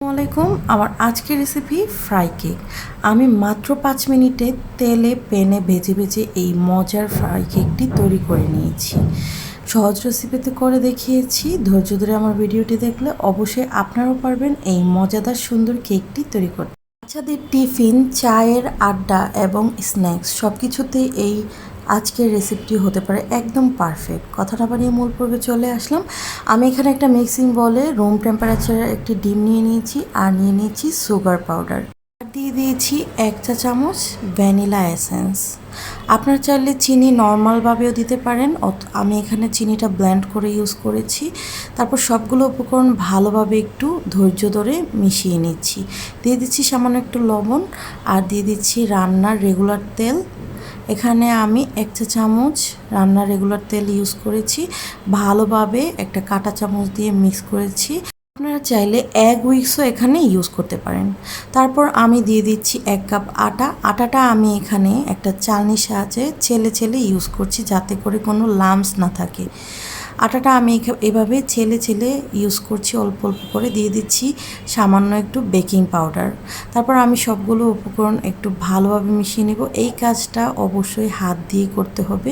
আসসালামাইকুম আমার আজকের রেসিপি ফ্রাই কেক আমি মাত্র পাঁচ মিনিটে তেলে, পেনে ভেজে ভেজে এই মজার ফ্রাই কেকটি তৈরি করে নিয়েছি। সহজ রেসিপিতে করে দেখিয়েছি। ধৈর্য ধরে আমার ভিডিওটি দেখলে অবশ্যই আপনারাও পারবেন এই মজাদার সুন্দর কেকটি তৈরি করতে। বাচ্চাদের টিফিন, চায়ের আড্ডা এবং স্ন্যাক্স সব কিছুতেই এই আজকের রেসিপিটি হতে পারে একদম পারফেক্ট কথাটা বানিয়ে মূল পর্বে চলে আসলাম। আমি এখানে একটা মিক্সিং বলে রুম টেম্পারেচারের একটি ডিম নিয়ে নিয়েছি আর নিয়ে নিয়েছি সুগার পাউডার আর দিয়ে দিয়েছি এক চা চামচ ভ্যানিলা এসেন্স আপনার চাইলে চিনি নর্মালভাবেও দিতে পারেন। আমি এখানে চিনিটা ব্লেন্ড করে ইউজ করেছি। তারপর সবগুলো উপকরণ ভালোভাবে একটু ধৈর্য ধরে মিশিয়ে নিচ্ছি। দিয়ে দিচ্ছি সামান্য একটু লবণ আর দিয়ে দিচ্ছি রান্নার রেগুলার তেল। এখানে আমি এক চা চামচ রান্নার রেগুলার তেল ইউজ করেছি। ভালোভাবে একটা কাটা চামচ দিয়ে মিক্স করেছি। আপনারা চাইলে এক উইক্সও এখানে ইউজ করতে পারেন। তারপর আমি দিয়ে দিচ্ছি এক কাপ আটা। আটাটা আমি এখানে একটা চালনির সাহায্যে ছেলে ছেলে ইউজ করছি যাতে করে কোনো লামস না থাকে। আটাটা আমি এভাবে ছেলে ছেলে ইউজ করছি, অল্প অল্প করে দিয়ে দিচ্ছি। সামান্য একটু বেকিং পাউডার তারপর আমি সবগুলো উপকরণ একটু ভালোভাবে মিশিয়ে নেব। এই কাজটা অবশ্যই হাত দিয়ে করতে হবে,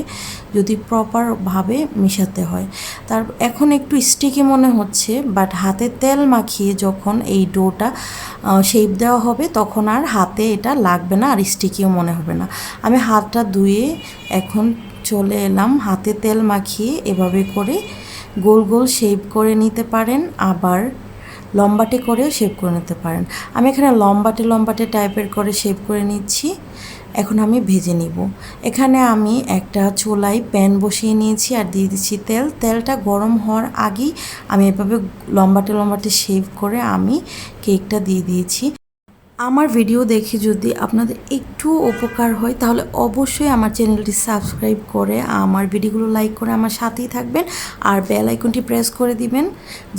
যদি প্রপারভাবে মেশাতে হয়। তার, এখন একটু স্টিকি মনে হচ্ছে বাট হাতে তেল মাখিয়ে যখন এই ডোটা শেপ দেওয়া হবে, তখন আর হাতে এটা লাগবে না, আর স্টিকিও মনে হবে না। আমি হাতটা ধুয়ে এখন চলে এলাম, হাতে তেল মাখিয়ে এভাবে করে গোল গোল শেপ করে নিতে পারেন, আবার লম্বাটে করেও শেপ করে নিতে পারেন। আমি এখানে লম্বাটে লম্বাটে টাইপের করে শেপ করে নিচ্ছি। এখন আমি ভেজে নিব। এখানে আমি একটা চুলায় প্যান বসিয়ে নিয়েছি আর দিয়ে দিচ্ছি তেল। তেলটা গরম হওয়ার আগেই আমি এভাবে লম্বাটে লম্বাটে শেপ করে আমি কেকটা দিয়ে দিয়েছি। আমার ভিডিও দেখে যদি আপনাদের একটু উপকার হয়, তাহলে অবশ্যই আমার চ্যানেলটি সাবস্ক্রাইব করে, আমার ভিডিওগুলো লাইক করে আমার সাথেই থাকবেন আর বেল আইকনটি প্রেস করে দিবেন,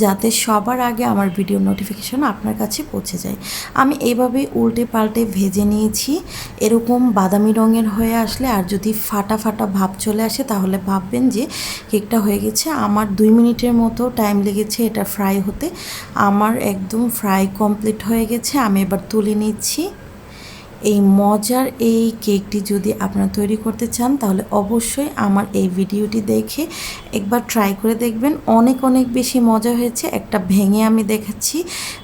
যাতে সবার আগে আমার ভিডিও নোটিফিকেশন আপনার কাছে পৌঁছে যায়। আমি এইভাবে উল্টে পাল্টে ভেজে নিয়েছি, এরকম বাদামি রঙের হয়ে আসলে আর যদি ফাটা ফাটা ভাব চলে আসে, তাহলে ভাববেন যে কেকটা হয়ে গেছে। আমার দুই মিনিটের মতো টাইম লেগেছে এটা ফ্রাই হতে। আমার একদম ফ্রাই কমপ্লিট হয়ে গেছে, আমি এবার তুলে নিচ্ছি। এই মজার এই কেকটি যদি আপনারা তৈরি করতে চান, তাহলে অবশ্যই আমার এই ভিডিওটি দেখে একবার ট্রাই করে দেখবেন। অনেক অনেক বেশি মজা হয়েছে। একটা ভেঙে আমি দেখাচ্ছি।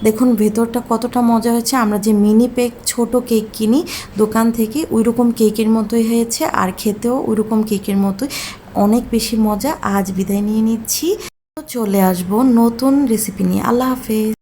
দেখুন, ভেতরটা কতটা মজা হয়েছে। আমরা যে মিনি পেক ছোট কেক কিনি, দোকান থেকে ওই রকম কেকের মতোই হয়েছে। আর খেতেও ওই রকম কেকের মতোই। অনেক বেশি মজা। আজ বিদায় নিয়ে নিচ্ছি। চলে আসব নতুন রেসিপি নিয়ে। আল্লাহ হাফেজ।